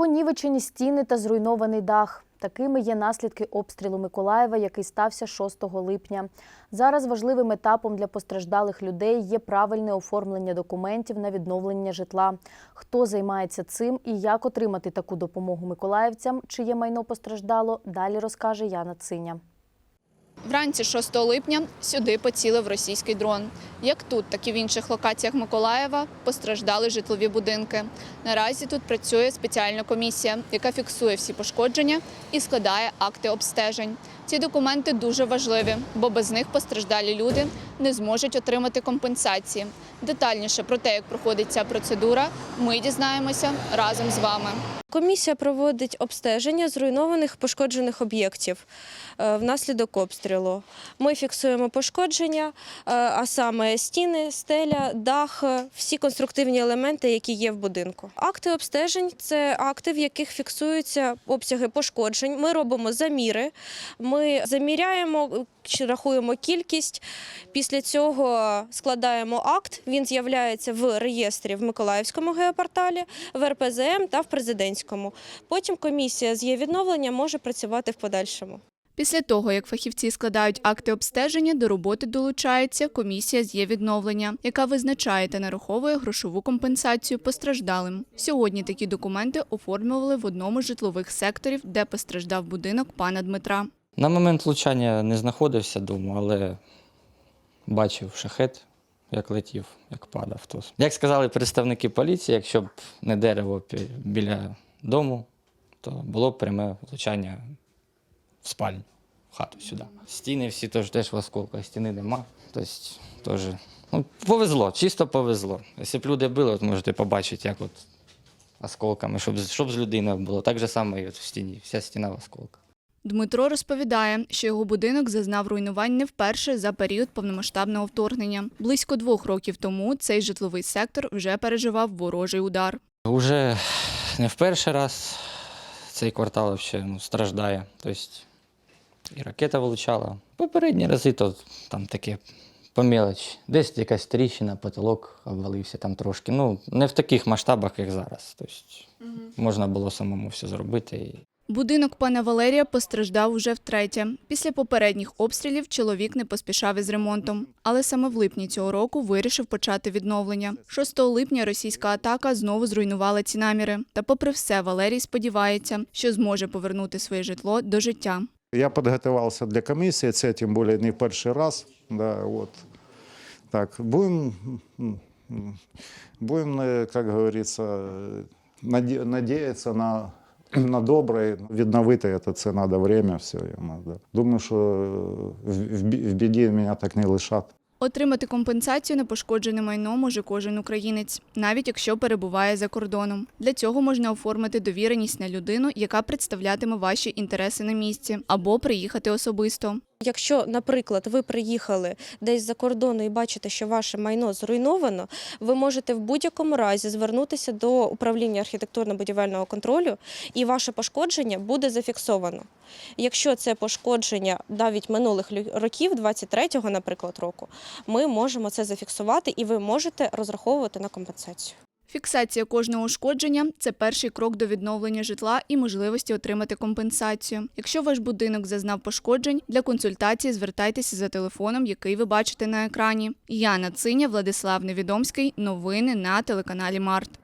Понівечені стіни та зруйнований дах. Такими є наслідки обстрілу Миколаєва, який стався 6 липня. Зараз важливим етапом для постраждалих людей є правильне оформлення документів на відновлення житла. Хто займається цим і як отримати таку допомогу миколаївцям, чиє майно постраждало, далі розкаже Яна Циня. Вранці 6 липня сюди поцілив російський дрон. Як тут, так і в інших локаціях Миколаєва постраждали житлові будинки. Наразі тут працює спеціальна комісія, яка фіксує всі пошкодження і складає акти обстежень. Ці документи дуже важливі, бо без них постраждалі люди не зможуть отримати компенсації. Детальніше про те, як проходить ця процедура, ми дізнаємося разом з вами. Комісія проводить обстеження зруйнованих пошкоджених об'єктів е, внаслідок обстрілу. Ми фіксуємо пошкодження, е, а саме стіни, стеля, дах, е, всі конструктивні елементи, які є в будинку. Акти обстежень це акти, в яких фіксуються обсяги пошкоджень. Ми робимо заміри, ми заміряємо, чи рахуємо кількість. Після цього складаємо акт. Він з'являється в реєстрі в Миколаївському геопорталі, в РПЗМ та в президентському. Потім комісія з є відновлення може працювати в подальшому. Після того, як фахівці складають акти обстеження, до роботи долучається комісія з є відновлення, яка визначає та нараховує грошову компенсацію постраждалим. Сьогодні такі документи оформлювали в одному з житлових секторів, де постраждав будинок пана Дмитра. На момент влучання не знаходився вдома, але бачив шахет, як летів, як падав. То, як сказали представники поліції, якщо б не дерево біля дому, то було б пряме влучання в спальню, в хату сюди. Стіни всі теж, теж в осколках, стіни нема. Тобто, теж, ну, повезло, чисто повезло. Якщо б люди били, от можете побачити, як от осколками, щоб, з- щоб з людиною було. Так же само і от в стіні, вся стіна в осколках. Дмитро розповідає, що його будинок зазнав руйнувань не вперше за період повномасштабного вторгнення. Близько двох років тому цей житловий сектор вже переживав ворожий удар. Уже не в перший раз цей квартал вообще, ну, страждає. Тобто і ракета вилучала. Попередні рази то там таке по мелочі. Десь якась тріщина, потолок обвалився там трошки. Ну, не в таких масштабах, як зараз. Тобто можна було самому все зробити. І Будинок пана Валерія постраждав уже втретє. Після попередніх обстрілів чоловік не поспішав із ремонтом. Але саме в липні цього року вирішив почати відновлення. 6 липня російська атака знову зруйнувала ці наміри. Та, попри все, Валерій сподівається, що зможе повернути своє житло до життя. Я підготувався для комісії, це тим більше не перший раз. Да, вот. Так, будем, як говориться, наді- надіятися на, на добре. Відновити це, це треба время. Все, да. Думаю, що в біді мене так не лишать. Отримати компенсацію на пошкоджене майно може кожен українець, навіть якщо перебуває за кордоном. Для цього можна оформити довіреність на людину, яка представлятиме ваші інтереси на місці, або приїхати особисто. Якщо, наприклад, ви приїхали десь за кордону і бачите, що ваше майно зруйновано, ви можете в будь-якому разі звернутися до управління архітектурно-будівельного контролю, і ваше пошкодження буде зафіксовано. Якщо це пошкодження навіть минулих років, 23-го, наприклад, року, ми можемо це зафіксувати, і ви можете розраховувати на компенсацію. Фіксація кожного ушкодження це перший крок до відновлення житла і можливості отримати компенсацію. Якщо ваш будинок зазнав пошкоджень, для консультації звертайтеся за телефоном, який ви бачите на екрані. Яна Циня, Владислав Невідомський. Новини на телеканалі Март.